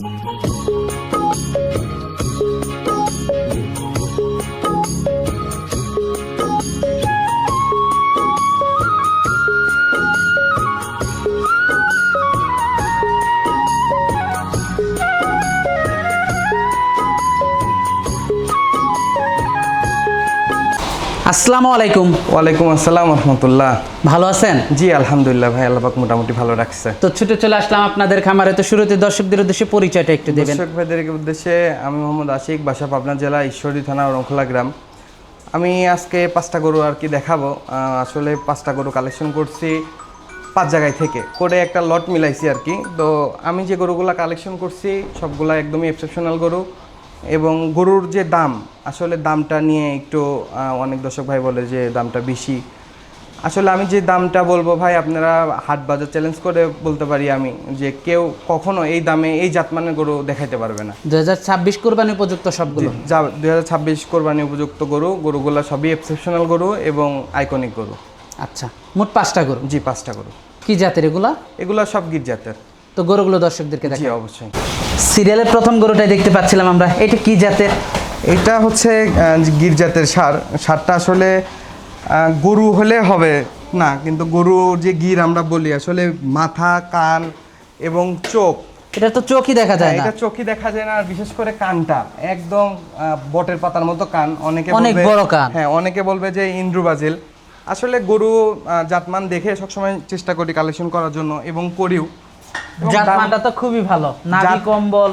Música আসসালামু আলাইকুম। ওয়ালাইকুম আসসালাম রহমতুল্লাহ। ভালো আছেন? জি আলহামদুলিল্লাহ ভাই আল্লাহ পাক মোটামুটি ভালো রাখছে। তো ছুটে চলে আসলাম আপনাদের খামারে। তো শুরুতে দর্শকদের উদ্দেশ্যে পরিচয়টা একটু দেবেন। দর্শক ভাইদের উদ্দেশ্যে আমি মোহাম্মদ আশিক বাসা পাবনা জেলা ঈশ্বরী থানা রংখোলা গ্রাম। আমি আজকে পাঁচটা গরু আর কি দেখাবো। আসলে পাঁচটা গরু কালেকশন করছি পাঁচ জায়গায় থেকে। করে একটা লট মিলাইছি আর কি। তো আমি যে গরুগুলা কালেকশন করছি সবগুলা একদমই এক্সেপশনাল গরু। এবং গরুর যে দাম আসলে দামটা নিয়ে একটু অনেক দর্শক ভাই বলে যে দামটা বেশি। আসলে আমি যে দামটা বলব ভাই আপনারা হাট বাজার চ্যালেঞ্জ করে বলতে পারি আমি যে কেউ কখনো এই দামে এই জাতমানের গরু দেখাইতে পারবে না। দু হাজার ছাব্বিশ কোরবানি উপযুক্ত সবগুলো? যা দুই হাজার ছাব্বিশ কোরবানি উপযুক্ত গরু গরুগুলা সবই এক্সেপশনাল গরু এবং আইকনিক গরু। আচ্ছা মোট পাঁচটা গরু? জি পাঁচটা গরু। কি জাতের এগুলা? এগুলা সব গির জাতের তো গরুগুলো দর্শকদেরকে দেখা অবশ্যই। সিরিয়ালের প্রথম গরুটাই দেখতে পাচ্ছিলাম আমরা। এটা কি জাতের? এটা হচ্ছে গির জাতের সার। সারটা আসলে গরু হলে হবে না কিন্তু গরু যে গির আমরা বলি আসলে মাথা কান এবং চোখ। এটা তো চোখই দেখা যায় হ্যাঁ, না। এটা চোখই দেখা যায় না আর বিশেষ করে কানটা। একদম বটের পাতার মতো কান। অনেকে অনেক বড় কান। হ্যাঁ অনেকে বলবে যে ইন্দ্রু বাজিল আসলে গরু জাতমান দেখে সবসময় চেষ্টা করি কালেকশন করার জন্য এবং করিও। জাতমানটা তো খুবই ভালো। নাভি কম্বল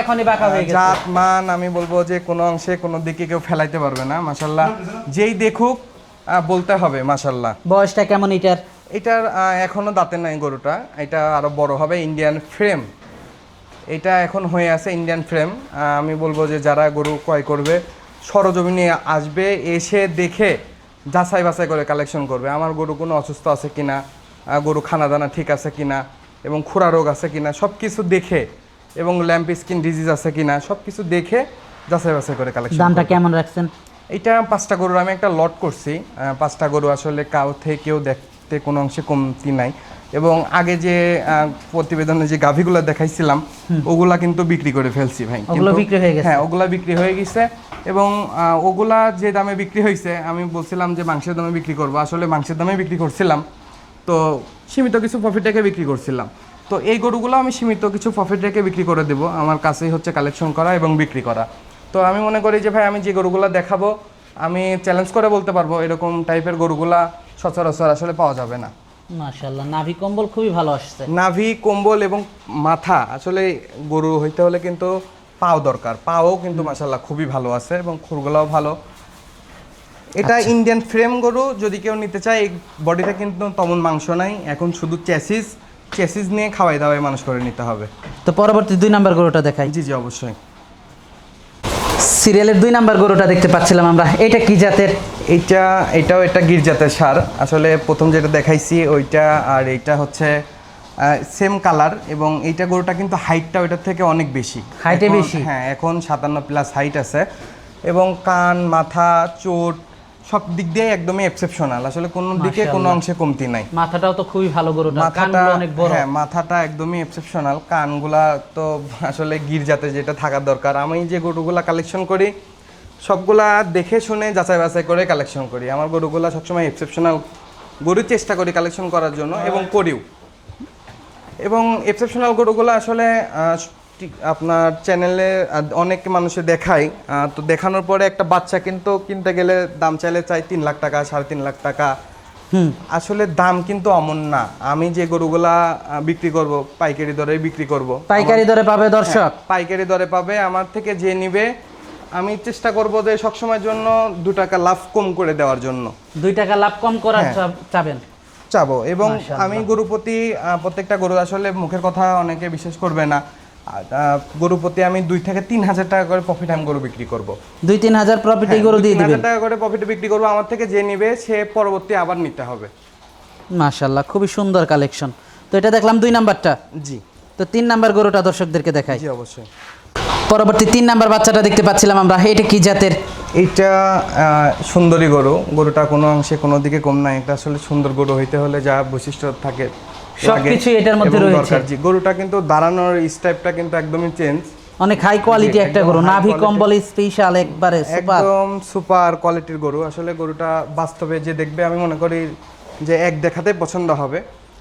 এখনই বাঁকা হয়ে গেছে। জাত মান আমি বলব যে কোনো অংশে কোনো দিকে কেউ ফেলাইতে পারবে না মাশাল্লাহ যেই দেখুক বলতে হবে মাশাল্লাহ বয়সটা কেমন এটার? এটার এখনও দাঁতে নাই গরুটা। এটা আরও বড় হবে ইন্ডিয়ান ফ্রেম এটা এখন হয়ে আছে ইন্ডিয়ান ফ্রেম আমি বলব যে যারা গরু ক্রয় করবে সরজমিনে আসবে এসে দেখে যাচাই বাছাই করে কালেকশন করবে আমার গরু কোনো অসুস্থ আছে কিনা গরু খানা দানা ঠিক আছে কিনা এবং খুরা রোগ আছে কিনা সব কিছু দেখে এবং ল্যাম্প স্কিন ডিজিজ আছে কিনা সব কিছু দেখে যাচাই বাছাই করে কালেকশন দামটা কেমন রাখছেন? এটা পাঁচটা গরুর আমি একটা লট করছি। পাঁচটা গরু আসলে কাউ থেকেও দেখতে কোনো অংশে কমতি নাই। এবং আগে যে প্রতিবেদনে যে গাভীগুলো দেখাইছিলাম ওগুলা কিন্তু বিক্রি করে ফেলছি ভাই। ওগুলো বিক্রি হয়ে গেছে? হ্যাঁ ওগুলা বিক্রি হয়ে গেছে। এবং ওগুলা যে দামে বিক্রি হয়েছে আমি বলছিলাম যে মাংসের দামে বিক্রি করব। আসলে মাংসের দামে বিক্রি করছিলাম। তো সীমিত কিছু প্রফিট রেখে বিক্রি করছিলাম। তো এই গরুগুলো আমি সীমিত কিছু প্রফিট রেখে বিক্রি করে দেবো। আমার কাছেই হচ্ছে কালেকশন করা এবং বিক্রি করা। তো আমি মনে করি যে ভাই আমি যে গরুগুলো দেখাবো আমি চ্যালেঞ্জ করে বলতে পারব এরকম টাইপের গরুগুলা সচরাচর আসলে পাওয়া যাবে না। মাশাল্লাহ নাভি কম্বল খুবই ভালো আসছে। নাভি কম্বল এবং মাথা আসলে গরু হইতে হলে কিন্তু পাও দরকার। পাও কিন্তু মাসাল্লাহ খুবই ভালো আছে এবং খুরগুলাও ভালো। এটা ইন্ডিয়ান ফ্রেম গরু যদি কেউ নিতে চায় এই বডিতে কিন্তু তেমন মাংস নাই। এখন শুধু চ্যাসিস চ্যাসিস নিয়ে খাওয়াই দাওয়াই মানুষ করে নিতে হবে। তো পরবর্তী দুই নাম্বার গরুটা দেখাই। জি জি অবশ্যই। সিরিয়ালের দুই নাম্বার গরুটা দেখতে পাচ্ছিলাম আমরা। এটা কি জাতের? এইটা এটাও একটা গির্জাতের সার। আসলে প্রথম যেটা দেখাইছি ওইটা আর এইটা হচ্ছে সেম কালার এবং এইটা গরুটা কিন্তু হাইটটা ওইটার থেকে অনেক বেশি। হাইটে বেশি? হ্যাঁ এখন সাতান্ন প্লাস হাইট আছে এবং কান মাথা চোট সব দিক দিয়ে একদমই এক্সেপশনাল আসলে কোনো দিকে কোনো অংশে কমতি নাই। মাথাটাও তো খুবই ভালো গরুটা মাথাটা অনেক বড়। হ্যাঁ মাথাটা একদমই এক্সেপশনাল কানগুলা তো আসলে গির জাতে যেটা থাকার দরকার। আমি যে গরুগুলা কালেকশন করি সবগুলা দেখে শুনে যাচাই বাছাই করে কালেকশন করি। আমার গরুগুলা সবসময় এক্সেপশনাল গরু চেষ্টা করি কালেকশন করার জন্য এবং করিও। এবং এক্সেপশনাল গরুগুলো আসলে আপনার চ্যানেলে অনেক মানুষে আহ, তো দেখানোর পরে একটা বাচ্চা কিন্তু কিনতে গেলে দাম চাইলে চাই তিন লাখ টাকা সাড়ে তিন লাখ টাকা। হুম। আসলে দাম কিন্তু অমন না। আমি যে গরুগুলা বিক্রি করব পাইকারি দরে বিক্রি করব। পাইকারি দরে পাবে দর্শক? পাইকারি দরে পাবে। আমার থেকে যে নিবে আমি চেষ্টা করব যে সবসময়ের জন্য দু টাকা লাভ কম করে দেওয়ার জন্য। দুই টাকা লাভ কম করার হ্যাঁ। চাবেন? চাবো। এবং আমি গরুপতি প্রত্যেকটা গরু আসলে মুখের কথা অনেকে বিশ্বাস করবে না। আহ, গরুপতি আমি দুই থেকে তিন হাজার টাকা করে প্রফিট আমি গরু বিক্রি করব। দুই তিন হাজার প্রফিট গরু দিয়ে দিবেন? হাজার টাকা করে প্রফিট বিক্রি করব। আমার থেকে যে নিবে সে পরবর্তী আবার নিতে হবে। মাশাল্লাহ খুবই সুন্দর কালেকশন তো এটা দেখলাম দুই নাম্বারটা? জি। তো তিন নাম্বার গরুটা দর্শকদেরকে দেখাই। জি অবশ্যই। পরবর্তী তিন নাম্বার বাচ্চাটা দেখতে পাচ্ছিলাম আমরা। এটা কি জাতের? আহ, সুন্দরী গরু। গরুটা কোনো অংশে কোনো দিকে কম নাই। এটা আসলে সুন্দর গরু হইতে হলে যা বৈশিষ্ট্য থাকে সবকিছুই এটার মধ্যে রয়েছে। জি গরুটা কিন্তু দাঁড়ানোর স্টাইপটা কিন্তু একদমই চেঞ্জ অনেক হাই কোয়ালিটি একটা গরু। নাভি কম্বল স্পেশাল একবারে সুপার একদম সুপার কোয়ালিটির গরু। আসলে গরুটা বাস্তবে যে দেখবে আমি মনে করি যে এক দেখাতে পছন্দ হবে।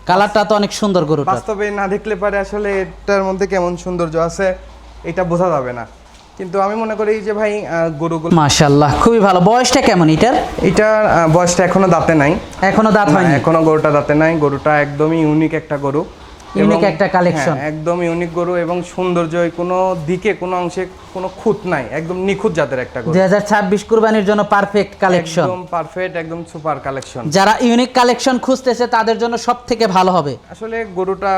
কালারটা তো অনেক সুন্দর গরুটা বাস্তবে না দেখলে পারে আসলে এটার মধ্যে কেমন সৌন্দর্য আছে এটা বোঝা যাবে না। কিন্তু আমি মনে করি যে ভাই গরুগুলো মাশাল্লাহ খুবই ভালো। বয়সটা কেমন এটার? এটার আহ, বয়সটা এখনও দাঁতে নাই। এখনও দাঁত হয়নি? এখনও গরুটা দাঁতে নাই। গরুটা একদমই ইউনিক একটা গরু। ইউনিক একটা কালেকশন হ্যাঁ, একদম ইউনিক গরু এবং সৌন্দর্য কোনো দিকে কোনো অংশে কোনো খুঁত নাই। একদম নিখুঁত জাতের একটা গরু। দুই হাজার ছাব্বিশ কুরবানির জন্য পারফেক্ট কালেকশন একদম পারফেক্ট একদম সুপার কালেকশন যারা ইউনিক কালেকশন খুঁজতেছে তাদের জন্য সব থেকে ভালো হবে। আসলে গরুটা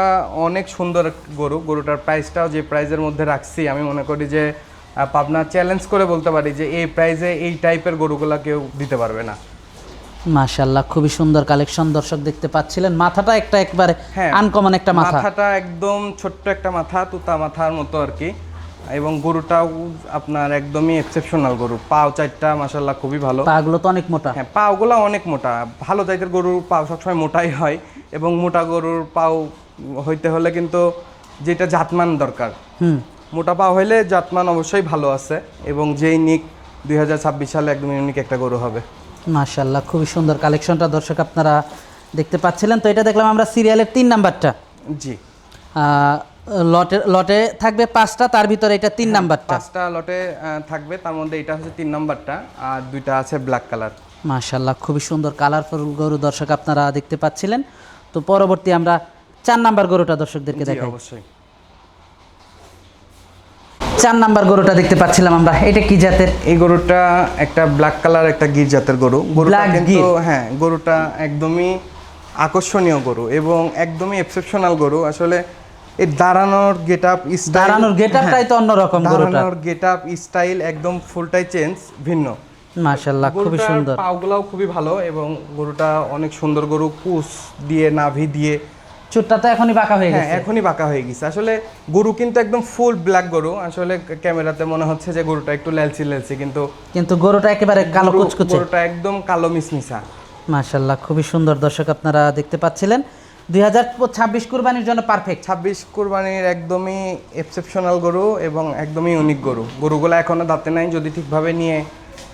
অনেক সুন্দর গরু। গরুটার প্রাইসটাও যে প্রাইজের মধ্যে রাখছি আমি মনে করি যে পাবনা চ্যালেঞ্জ করে বলতে পারি যে এই প্রাইজে এই টাইপের গরুগুলা কেউ দিতে পারবে না। মাশাল্লাহ খুবই সুন্দর কালেকশন দর্শক দেখতে পাচ্ছিলেন। মাথাটা একটা একবারে হ্যাঁ আনকমন একটা মাথা। মাথাটা একদম ছোট্ট একটা মাথা তুতা মাথার মতো আর কি। এবং গরুটাও আপনার একদমই এক্সেপশনাল গরু। পাও চারটা মাসাল্লাহ খুবই ভালো। পাগুলো তো অনেক মোটা। হ্যাঁ পাওগুলো অনেক মোটা। ভালো জাতের গরুর পাও সবসময় মোটাই হয় এবং মোটা গরুর পাও হইতে হলে কিন্তু যেটা জাতমান দরকার। হুম। মোটা পাও হইলে জাতমান অবশ্যই ভালো আছে এবং যেই নিক দুই হাজার ছাব্বিশ সালে একদম ইউনিক একটা গরু হবে। মাশাল্লাহ খুবই সুন্দর কালেকশনটা দর্শক আপনারা দেখতে পাচ্ছিলেন। তো এটা দেখলাম আমরা সিরিয়ালের তিন নাম্বারটা। জি। লটে লটে থাকবে পাঁচটা তার ভিতরে এটা তিন নাম্বারটা। পাঁচটা লটে থাকবে তার মধ্যে এটা হচ্ছে তিন নাম্বারটা আর দুইটা আছে ব্ল্যাক কালার মাশাল্লাহ খুবই সুন্দর কালারফুল গরু দর্শক আপনারা দেখতে পাচ্ছিলেন। তো পরবর্তী আমরা চার নাম্বার গরুটা দর্শকদেরকে দেখাই। অবশ্যই। চার নাম্বার গরুটা দেখতে পাচ্ছিলাম আমরা। এটা কি জাতের? এই গরুটা একটা ব্ল্যাক কালার একটা গির জাতের গরু। গরুটা কিন্তু হ্যাঁ গরুটা একদমই আকর্ষণীয় গরু এবং একদমই এক্সেপশনাল গরু। আসলে এই দাঁড়ানোর গেট আপ দাঁড়ানোর গেটআপটাই তো অন্যরকম দাঁড়ানোর গেট আপ স্টাইল একদম ফুলটাই চেঞ্জ ভিন্ন। খুবই সুন্দর। পাগুলাও খুবই ভালো এবং গরুটা অনেক সুন্দর গরু কুস দিয়ে নাভি দিয়ে চুটটা তো এখনই বাঁকা হয়ে হ্যাঁ গেছে। এখনই বাঁকা হয়ে গেছে। আসলে গরু কিন্তু একদম ফুল ব্ল্যাক গরু। আসলে ক্যামেরাতে মনে হচ্ছে যে গরুটা একটু লেলচি লেলচি কিন্তু কিন্তু গরুটা একেবারে কালো কুচকুচে। গরুটা একদম কালো মিসমিসা। মাশাল্লাহ খুবই সুন্দর দর্শক আপনারা দেখতে পাচ্ছিলেন। দুই হাজার ছাব্বিশ কুরবানির জন্য পারফেক্ট ছাব্বিশ কুরবানির একদমই এক্সেপশনাল গরু এবং একদমই ইউনিক গরু। গরুগুলো এখনও দাঁতে নাই যদি ঠিকভাবে নিয়ে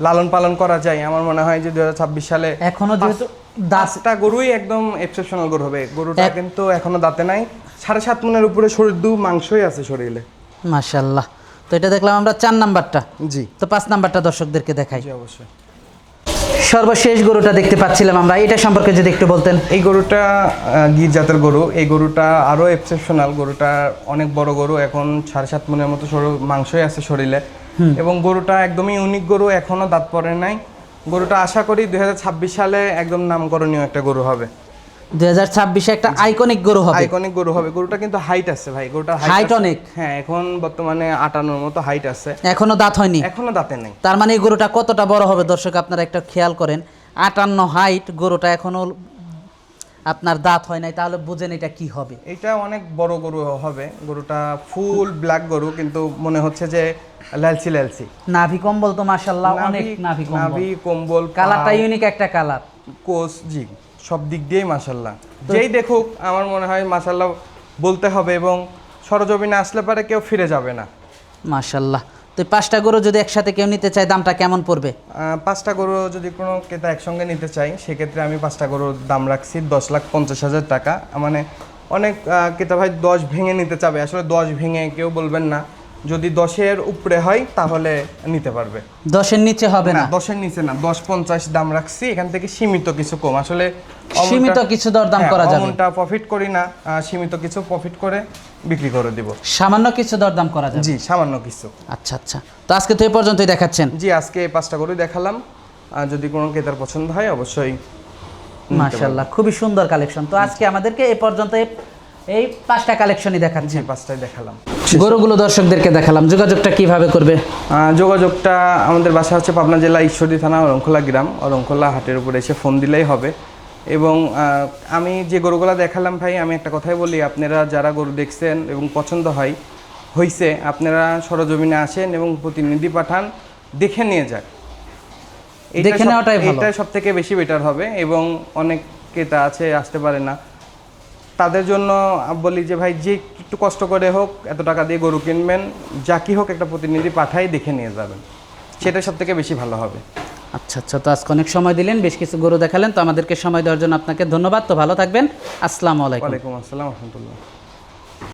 লালন পালন করা যায় আমার মনে হয় যে দুই হাজার ছাব্বিশ সালে এখনও যেহেতু দাঁত পাঁচটা গরুই একদম এক্সেপশনাল গরু হবে। গরুটা কিন্তু এখনও দাঁতে নাই। সাড়ে সাত মনের উপরে শরীর দু মাংসই আছে শরীরে। মাশাল্লাহ তো এটা দেখলাম আমরা চার নাম্বারটা। জি। তো পাঁচ নাম্বারটা দর্শকদেরকে দেখাই। জি অবশ্যই। সর্বশেষ গরুটা দেখতে পাচ্ছিলাম আমরা। এটা সম্পর্কে যদি একটু বলতেন। এই গরুটা গির জাতের গরু। এই গরুটা আরও এক্সেপশনাল গরুটা অনেক বড় গরু। এখন সাড়ে সাত মনের মতো সরু মাংসই আছে শরীরে। এবং গরুটা একদমই ইউনিক গরু। এখনও দাঁত পড়ে নাই। গরুটা আশা করি দুই হাজার ছাব্বিশ সালে একদম নামকরণীয় একটা গরু হবে। দুই হাজার ছাব্বিশে একটা আইকনিক গরু হবে। আইকনিক গরু হবে। গরুটা কিন্তু হাইট আছে ভাই। গরুটা অনেক। হ্যাঁ এখন বর্তমানে আটানোর মতো হাইট আছে। এখনও দাঁত হয়নি? এখনও দাঁতে নেই। তার মানে এই গরুটা কতটা বড় হবে দর্শক আপনারা একটা খেয়াল করেন। আটান্ন হাইট গরুটা এখনও আপনার দাঁত হয় নাই তাহলে বুঝেন এটা কি হবে। এটা অনেক বড় গরু হবে গরুটা ফুল ব্ল্যাক গরু কিন্তু মনে হচ্ছে যে লালচি লালচি। নাভি কম্বল তো মাশাল্লাহ অনেক নাভি কম্বল। নাভি কম্বল কালারটা ইউনিক একটা কালার। কোচ জি সব দিক দিয়েই মাসাল্লাহ যেই দেখুক আমার মনে হয় মাসাল্লাহ বলতে হবে এবং সরজমিনে আসলে পারে কেউ ফিরে যাবে না। মাশাল্লাহ তো পাঁচটা গরু যদি একসাথে কেউ নিতে চায়, দামটা কেমন পড়বে? পাঁচটা গরু যদি কোনো ক্রেতা একসঙ্গে নিতে চাই সেক্ষেত্রে আমি পাঁচটা গরুর দাম রাখছি দশ লাখ পঞ্চাশ হাজার টাকা। মানে অনেক ক্রেতা ভাই দশ ভেঙে নিতে চাবে। আসলে দশ ভেঙে কেউ বলবেন না। যদি দশের উপরে হয় তাহলে নিতে পারবে। দশের নিচে হবে না দশের নিচে না দশ পঞ্চাশ দাম রাখছি এখান থেকে সীমিত কিছু কম। আসলে সীমিত কিছু দরদাম হ্যাঁ, করা যাবে। অমনটা প্রফিট করি না সীমিত কিছু প্রফিট করে বিক্রি করে দিব। সামান্য কিছু দরদাম করা যাবে? জি সামান্য কিছু। আচ্ছা আচ্ছা। তো আজকে তো এই পর্যন্তই দেখাচ্ছেন। জি আজকে এই পাঁচটা করে দেখালাম। যদি কোনো ক্রেতার পছন্দ হয় অবশ্যই মাশাল্লাহ খুবই সুন্দর কালেকশন। তো আজকে আমাদেরকে এই পর্যন্ত এই- পাঁচটা কালেকশনই দেখাচ্ছি। জি পাঁচটাই দেখালাম। গরুগুলো দর্শকদেরকে দেখালাম। যোগাযোগটা কীভাবে করবে? যোগাযোগটা আমাদের বাসা হচ্ছে পাবনা জেলা ঈশ্বরদী থানা অরংখোলা গ্রাম। অরংখোলা হাটের উপরে এসে ফোন দিলেই হবে। এবং আমি যে গরুগুলো দেখালাম ভাই আমি একটা কথাই বলি আপনারা যারা গরু দেখছেন এবং পছন্দ হয় হইছে আপনারা সরজমিনে আসেন এবং প্রতিনিধি পাঠান দেখে নিয়ে যান। দেখে নেওয়াটাই ভালো। সব থেকে বেশি বেটার হবে এবং অনেক ক্রেতা আছে আসতে পারে না। তাদের জন্য বলি যে ভাই যে একটু কষ্ট করে হোক এত টাকা দিয়ে গরু কিনবেন যা কি হোক একটা প্রতিনিধি পাঠাই দেখে নিয়ে যাবেন। সেটা সব থেকে বেশি ভালো হবে। আচ্ছা আচ্ছা তো আজকে অনেক সময় দিলেন বেশ কিছু গরু দেখালেন তো আমাদেরকে সময় দেওয়ার জন্য আপনাকে ধন্যবাদ। তো ভালো থাকবেন। আসসালামু আলাইকুম। ওয়ালাইকুম আসসালাম রহমতুল্লাহ।